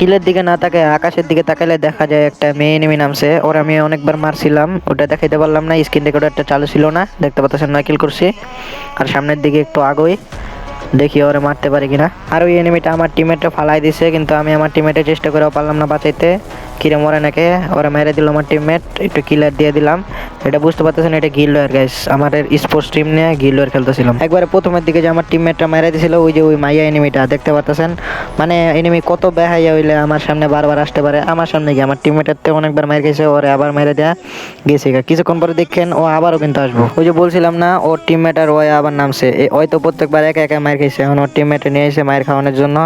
কিলের দিকে না তাকায়, আকাশের দিকে তাকালে দেখা যায় একটা মেয়ে এনিমি নামছে। ওর আমি অনেকবার মারছিলাম, ওটা দেখাইতে পারলাম না, স্ক্রিন রেকর্ডারটা চালু ছিল না, দেখতে পাচ্ছেন না, কিল করছি। আর সামনের দিকে একটু আগোই, দেখি ওরে মারতে পারি কিনা। আর ওই এনিমিটা আমার টিমেটটা ফালাই দিছে, কিন্তু আমি আমার টিমেটে চেষ্টা করেও পারলাম না বাঁচাইতে। কিরে মরে নাকি? ওরা মেরে দিল আমার টিমমেট একটু কিলার দিয়ে দিলাম। এটা বুঝতে পারতেছেন, এটা গিল ওয়ার গাইস আমাদের স্পোর্টস টিম নিয়ে গিল ওয়ার খেলতেছিলাম। একবারে প্রথমের দিকে যে আমার টিমমেটটা মেরে দিছিল, ওই যে ওই মাইয়া এনিমিটা দেখতে পারতেছেন? মানে এনিমি কত বেহাইয়া হইলে আমার সামনে বারবার আসতে পারে। আমার সামনে গিয়ে আমার টিমমেটের তো অনেকবার মেরে গেছে, ওরে আবার মেরে দেয়া গেছে। কিছুক্ষণ পরে দেখেন, ও আবারও কিন্তু আসব। ওই যে বলছিলাম না, ওর টিমমেট আর ওই আবার নামছে। ওই তো প্রত্যেকবার একা একা মার খেয়েছে এখন ওর টিমমেটে নিয়ে এসে মায়ের খাওয়ানোর জন্য।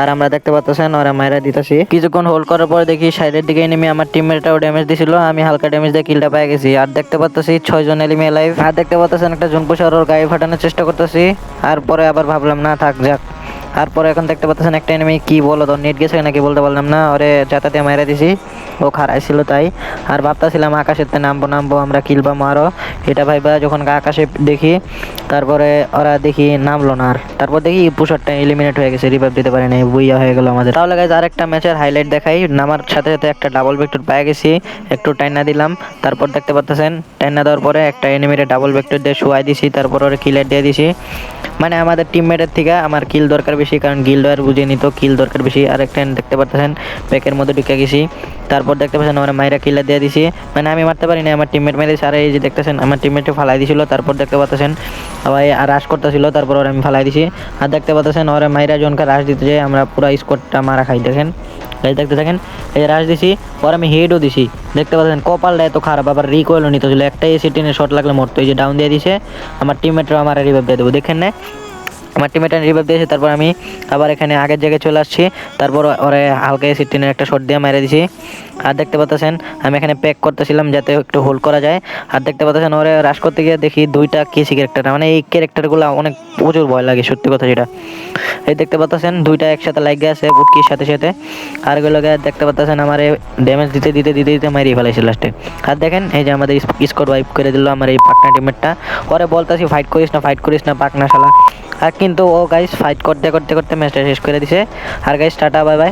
আর আমরা দেখতে পাচ্ছেন ওরা মায়েরা দিতেছি। কিছুক্ষণ হোল্ড করার পরে দেখি সাইডের দিকে এনিমি আমার টিমমেটটাও ড্যামেজ দিছিল। আমি হালকা ড্যামেজ দিয়ে কিলটা পেয়ে গেছি। আর দেখতে পাচ্ছি ছয়জন এলিমি লাইভ আর দেখতে পাচ্ছেন একটা জুনপুর ওর গায়ে ফাটানোর চেষ্টা করতেছি। আর পরে আবার ভাবলাম, না, থাক, যাক। আর পরে এখন দেখতে পাচ্ছেন একটা এনিমি কি বলো তো নেট গেছে নাকি বলতে পারলাম না। ওরে চাতাতে মেরে দিছি। ও খারাইছিল তাই। আর ভাবতেছিলাম আকাশেতে নামবো নামবো, আমরা কিলবা মারো। এটা ভাইবা যখন আকাশে দেখি, তারপরে ওরা দেখি নামলো না আর। তারপর দেখি পুষারটা এলিমিনেট হয়ে গেছে রিভাইভ দিতে পারে নাই বুইয়া হয়ে গেল আমাদের। তাহলে গাইজ আরেকটা ম্যাচের হাইলাইট দেখাই। নামার সাথে সাথে একটা ডাবল ভেক্টর পেয়ে গেছি। একটু টাইনা দিলাম। তারপর দেখতে পাচ্ছেন, টাইনা দেওয়ার পরে একটা এনিমিটে ডাবল ভেক্টর দিয়ে শুয়াই দিছি। তারপর ওরে কিলার দিয়ে দিছি। মানে আমাদের টিমমেটের থেকে আমার কিল দরকার বেশি, কারণ গিল্ড আর বুঝে নিত, কিল দরকার বেশি। আর একটা দেখতে পারতেছেন প্যাকের মধ্যে ঢুকে গেছি। তারপর দেখতে পাচ্ছেন আমরা মাইরা কিলার দিয়ে দিছি। মানে আমি মারতে পারি না আমার টিমমেট মেরে আর এই যে দেখতেছেন, আমার টিমমেটে ফালাই দিছিল, তারপর দেখতে পাচ্ছেন আবার আর রাশ করতেছিল, তারপর ওরা আমি ফালাই দিছি। আর দেখতে পাচ্ছেন, ওরা মাইরা জনকে রাশ দিতে যাই আমরা পুরো স্কোরটা মারা খাই দেখেন এই দেখতে থাকেন, এই রাশ দিছি, পর আমি হেডও দিছি। দেখতে পাচ্ছেন, কপালটা এত খারাপ, আবার রিকোয়েলও নিতে ছিল একটাই এসি টেনে শট লাগলে মরতো, এই যে ডাউন দিয়ে দিছে, আমার টিমমেটরা আমার রিভাইভ দিয়ে দেবো। দেখেন না আমার টিমেটা রিভাইভ দিয়েছে, তারপর আমি আবার এখানে আগের জায়গায় চলে আসছি, তারপর ওরে হালকা এসি টিনের একটা শট দিয়ে মেরে দিছি। আর দেখতে পাচ্ছেন আমি এখানে প্যাক করতেছিলাম যাতে একটু হোল্ড করা যায়। আর দেখতে পাচ্ছেন ওরে রাশ করতে গিয়ে দেখি দুইটা কেসি ক্যারেক্টার মানে এই ক্যারেক্টারগুলো অনেক প্রচুর ভয় লাগে, সত্যি কথা যেটা। এই দেখতে পাচ্ছেন দুইটা একসাথে লাগে আছে বুটকির সাথে সাথে। আর এগুলোকে দেখতে পাচ্ছেন আমার ড্যামেজ দিতে দিতে দিতে দিতে মারিয়ে ফেলাইছে লাস্টে আর দেখেন, এই যে আমাদের স্কোর ওয়াইপ করে দিল, আমার এই পাকনা টিমেরটা ওরে বলতেছি ফাইট করিস না ফাইট করিস না, পাকনা শালা। আর কিন্তু ও গাইস ফাইট করতে করতে করতে ম্যাচটা শেষ করে দিছে। আর গাইস টাটা বাই বাই